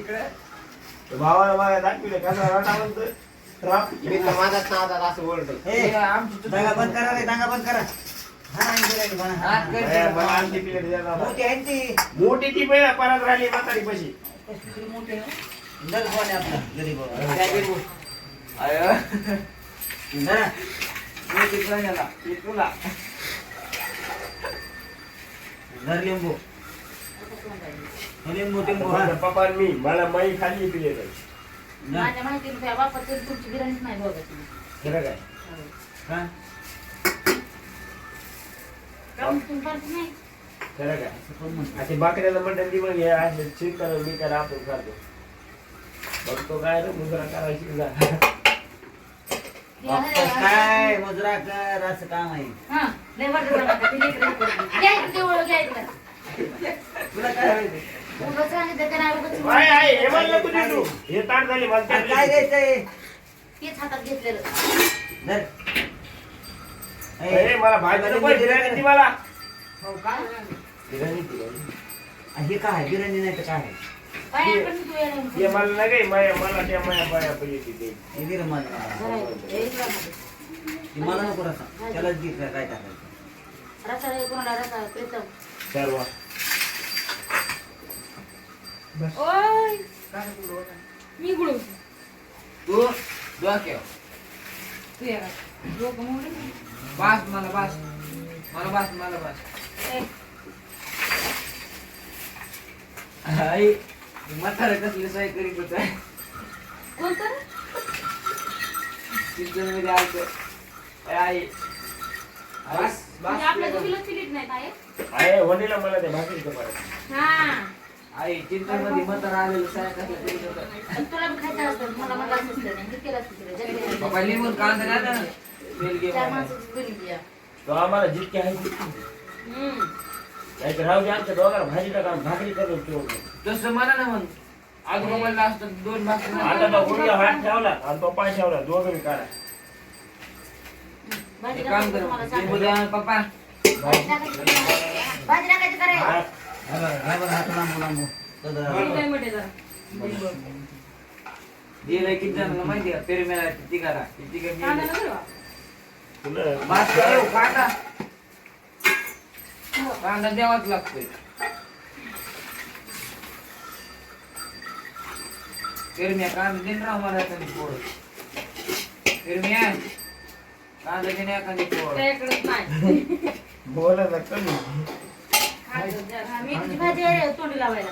तिकडे. भावाला मला दाखविले कसा रटा म्हणतो राप मी तर माझाच नादात असं बोलतो ए, दांगा बंद करा रे दांगा बंद करा. हा. हा, हा. मला आणखी प्लेट. मोठी आहे ना ती? मोठी ती पहिला परत राहिली म्हातारी पशी. कसली मोठी आहे ना? जर कोण आहे आपला? गरीब काय बिरबू? जरा जर लिंबू लिंबू. हा पप्पा आणि मी मला माई खाली. माझ्या तुमची नाही. खरं काय? हा? काहून तुम्ही करत नाही? खरं काय? असं कोण म्हणतं? आता बकऱ्याला मटण ती मग हे असं चिक करा मी करा आपण करतो. बघतो काय रे मुजरा करायची जा बाप्पा, काय मुजरा कर असं काम आहे. हा, लय वाटत मला हे. तुला काय माहिती? उगाच सांगितलं का नाही, उगाच काय आहे हे म्हणलं तुझी तू हे ताट झाली मला अरे त्यातली. काय द्यायचंय तेच हातात घेतलेलं धर. ए, मला भाजी नको आहे, बिर्याणी ती मला हो का बिर्याणी ती मला. हे काय आहे? बिर्याणी नाही तर काय आहे? काय आपण तू ये नाही. हे मला नाही काही माया मला त्या माया पाया पडली ती हे बिर मला हे इकडं. हे मला नको रसा त्यालाच घे काय काय टाकायचं रसा रे, कोणाला रसा प्रीतम सर्व ओय. मी गुळू. तू डोक्यावर. तू ये का? डोकं मोडलं. बास मला बास. मला बास मला बास. ए, आई म्हातारा कसली सोय करीत होत? कोणतं मध्ये आलत. आई. बास म्हणजे आपल्या दोघीला फिलिट नाही काय आहे वडीला मला परत. हा. आई चिंचणमध्ये म्हातारा आलेलं साय कसलं करीत होतं पण तुला बी खायचं असतं मला मला असं असतं नाही. मी केलं असतं तुला जल्दी बाबा लिंबून कांदा घाल ना तेल घे चार बाबा. माणसाची बनली आहे. तो आम्हाला जितके आहे तितके. हम्म. नाही तर राहू दे आमच्या दोघांना. भाजी टाका भाकरी करून ठेवू तसं म्हणा ना मग. आजोबा म्हणलं असतं दोन आता तो गुडघ्या हात ठेवला आणि तो पाय ठेवला. दोघं बी काढा. भाजी काम कर. पप्पा. भाजी टाकायची तुम्हाला. भाजी टाकायची का रे? हा, राबर हात लांबू लांबू तर दिलं किती जणांना माहिती का कांदा बास कांदा कांदा द्यावाच लागतोय पेरम्या कांदा देईन राव मला एखादी पोळ पेरम्या कांदा देईन एखादी पोळ नाही. बोलायला कमी मेथीची भाजी आहे तोंडी लावायला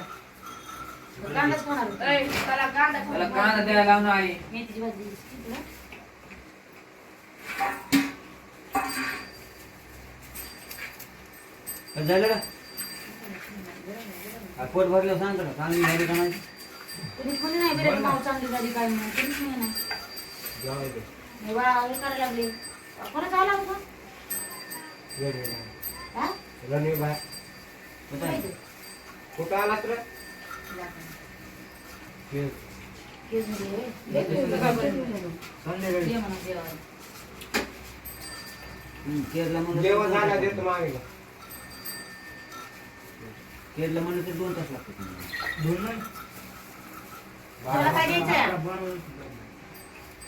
कांदाच खाणार त्याला कांदा त्याला कांदा द्यायला लावून आई मेथीची भाजी झालं का पोट भरलं सांगतो ना चांगली झाली का नाही कोणी नाही बिर्याणी माव चांगली झाली काय नाही कुणीच नाही ना नाही बा करायला लागले कोणाचा आला होता कुठं आला तर? संध्याकाळी. केरला म्हणलं जेवण तर- झालं देतो मागे. केरला म्हणलं तर दोन तास लागतात. तुला काय द्यायचंय?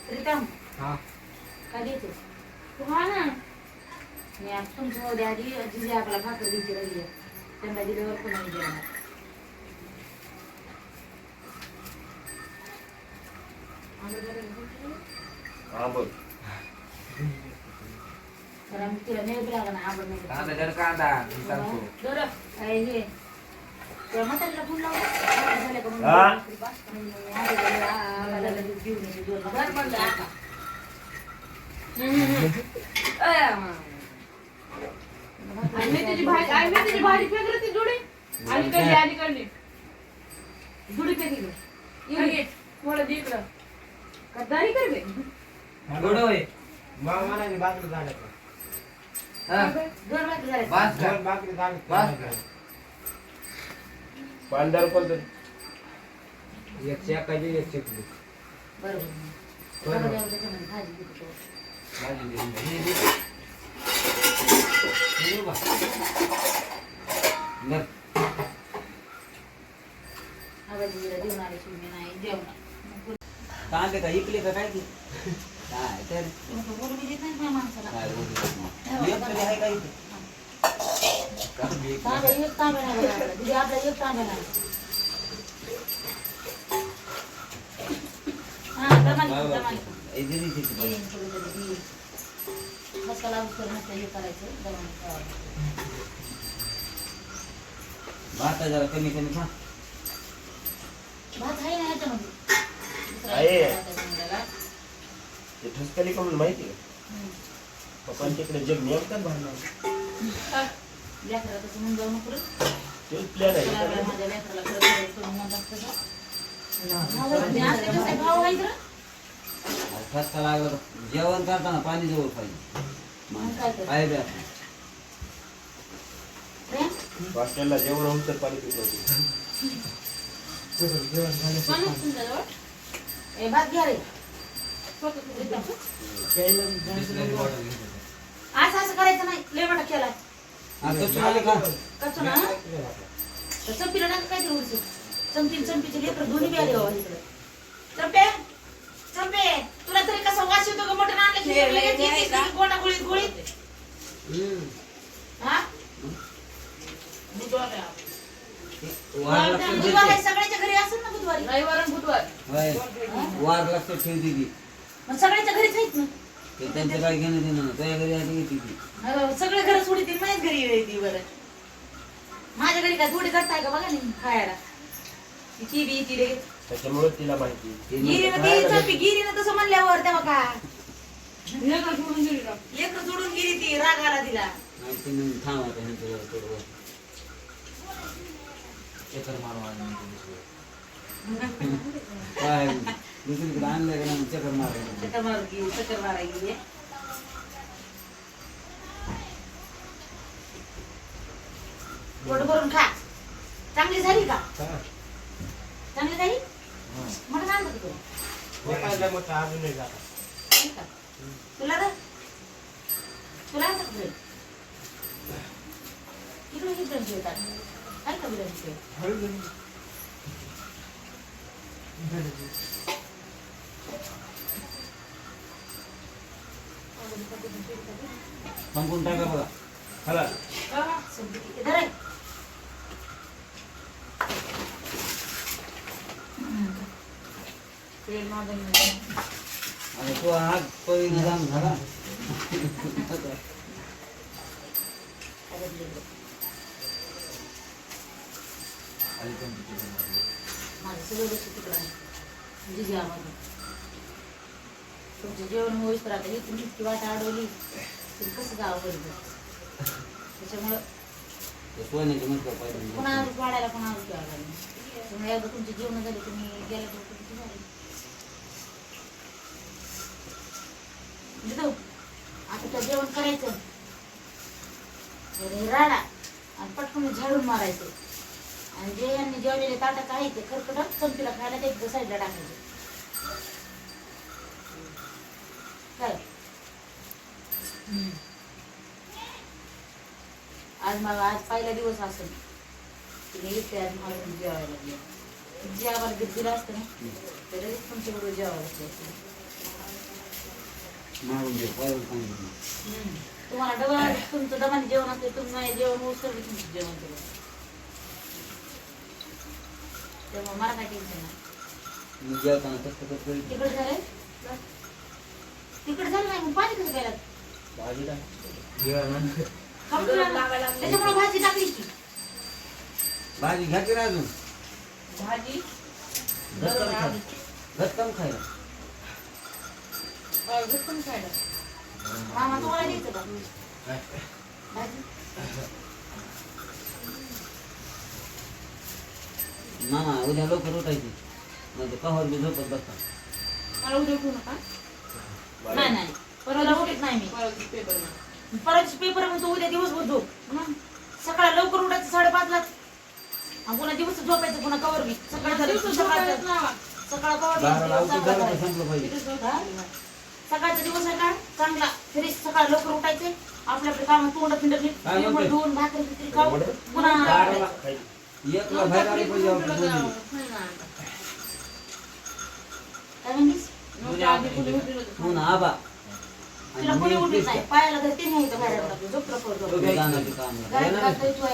प्रीतम हा. काय द्यायचं तू खा ना मी आज तुमच्या उद्या आधी जिजे आपला भाकर द्यायची राहिली आहे. त्यांना दिल्यावर पण नाही आणि मेथीची भाजी आणि मेथीची भाजी फेकली ती जुडी आणि आणि जुडी इकडे थोडं दे इकडं कर बे होय हा दोन बास बास पांढर कोणतं बरोबर. भाजी भाजी कांदे का इकले का काय ते काय तरी आहे का इथे हा हे करायचं ठेवायचं. भाता जरा कमी कमी खा भात आहे ना ह्याच्यामध्ये दुसरा आहे. एक भात आहे समजायला. ते ठसकली का म्हणून माहिती हम्म. पप्पांच्या तिकडे जग नेमकाच भरणार लेकरं तसं म्हणून जाऊ नको रे. तेच प्लॅन चला आहे बाई, माझ्या लेकराला खरं खरं करून म्हणतात तसं. आणि आहे ठसका लागला तर जेवण करताना पाणी जवळ पाहिजे? आहे पाणी घे. असं असं करायचं नाही. लय मोठा केलाय हा, तो चहा का? कसं ना काय चंपी चंपीचे लेकर दोन्ही बी आले बाबा इकडे. तुला तरी कसा वास येतो का? मटण आणलं हे? की? गोटा गुळीत गुळीत हा बुधवार आहे आज. वार लक्षात बुधवार आहे देते सगळ्याच्या घरी असेल ना बुधवारी? रविवार आणि बुधवार. होय. वार लक्षात ठेव दिदी मग सगळ्याच्या घरीच आहेत ना? ते त्यांचं काय घेणं देणं नाही. तुझ्या घरी आली येते ती. अरे, सगळे घर सोडतील माझ्याच घरी येते बरं. माझ्या घरी काय थोडी करताय का बघा नाही खायला? ती ती बी ती लगेच त्याच्यामुळे तिला माहिती ते गिरीनं नको ती चंपी गिरीनं तसं म्हणल्यावर तेव्हा का? लेकरं सोडून गेली ती राग आला तिला. नाही, ते मग थांब आता ह्यांचं जरा थोडं वर. चक्कर मारू आज म्हणते दुसरं. काय दुसरीकडे आणलंय का नाही? चक्कर मारायला चक्कर मारू गेली चक्कर मारा गेली. पोट भरून खा. चांगली झाली का? चांगली झाली? म्हणून आणलं का तुला नाही नाही रे तुला आणलं का bread? इकडे किती जण जेवतात आहे का बिर्याणी जेवण? संपून टाका बघा चला सब्जी किती धर आहे. हम्म. माझं जाम झाला माझं सगळं लक्ष तिकडं आहे. जिजी आम्हाला. तुमचं जेवण होईस तर आता इथून इतकी वाट अडवली. तरी कसं जावं बरोबर त्याच्यामुळं सोन्याचे पाहिजे वाढायला त्यामुळे एकदा तुमचे जेवण झाले तुम्ही गेला तर तुमची झाली. जिथं आता त्या जेवण करायचं. राडा. आणि पटकन झाडून मारायचं. जे यांनी जेवलेले ताटात आहे ते खरकट चमकीला खायला ते साईडला टाकायचं. काय. आज मला आज पहिला दिवस असेल. तिने येते आज मला जेवायला लागले. जे आम्हाला घरी दिलं असतं ना? तर लगेच तुमच्या बरोबर जेवायला सांगितलं. तुम्हाला डबल तुमचं दमाने जेवण असते तुम्ही जेवण उचल तुमचं जेवण केलं तेव्हा मला काय टेन्शन नाही मी जेवताना तसं कसं करीत तिकड झालंय? तिकड झालं नाही मग पाणी कसं गेलं भाजी टाक. त्याच्यामुळे भाजी टाकली की भाजी घ्या की अजून? भाजी? घटकन खायला. अं, खायला. मामा तुम्हाला द्यायचं का? भाजी? मामा उद्या लवकर उठायची. म्हणजे कवर बी झोपत बसता मला उद्या ठेवू नका. नाही नाही. परवा उठत नाही मी. परत पेपर पेपर म्हणतो उद्या दिवसभर झोप. सकाळी लवकर उठायचं साडेपाचला आणि पुन्हा दिवस झोपायचं पुन्हा कवर बी. सकाळी झालं की सकाळचं सकाळ बाराला कवर औषध झालं तर संपलं पाहिजे. हा? सकाळचा दिवस आहे का? चांगला. फ्रेश सकाळ लवकर उठायचे. आपल्या आपल्या कामात तोंड फिंड काय म्हणते? धुवून भाकरी बिकरी खाऊ? पुन्हा बाराला खायची. एकला बाहेर आले पाहिजे आपण दोन्ही. काय म्हणलीस. हो ना आबा. तिला कोणी उठत नाही. पायाला धरते नाही इथं बाहेर झोपलं करतो जाणार ते कामाला. गाडी घालतोय तू.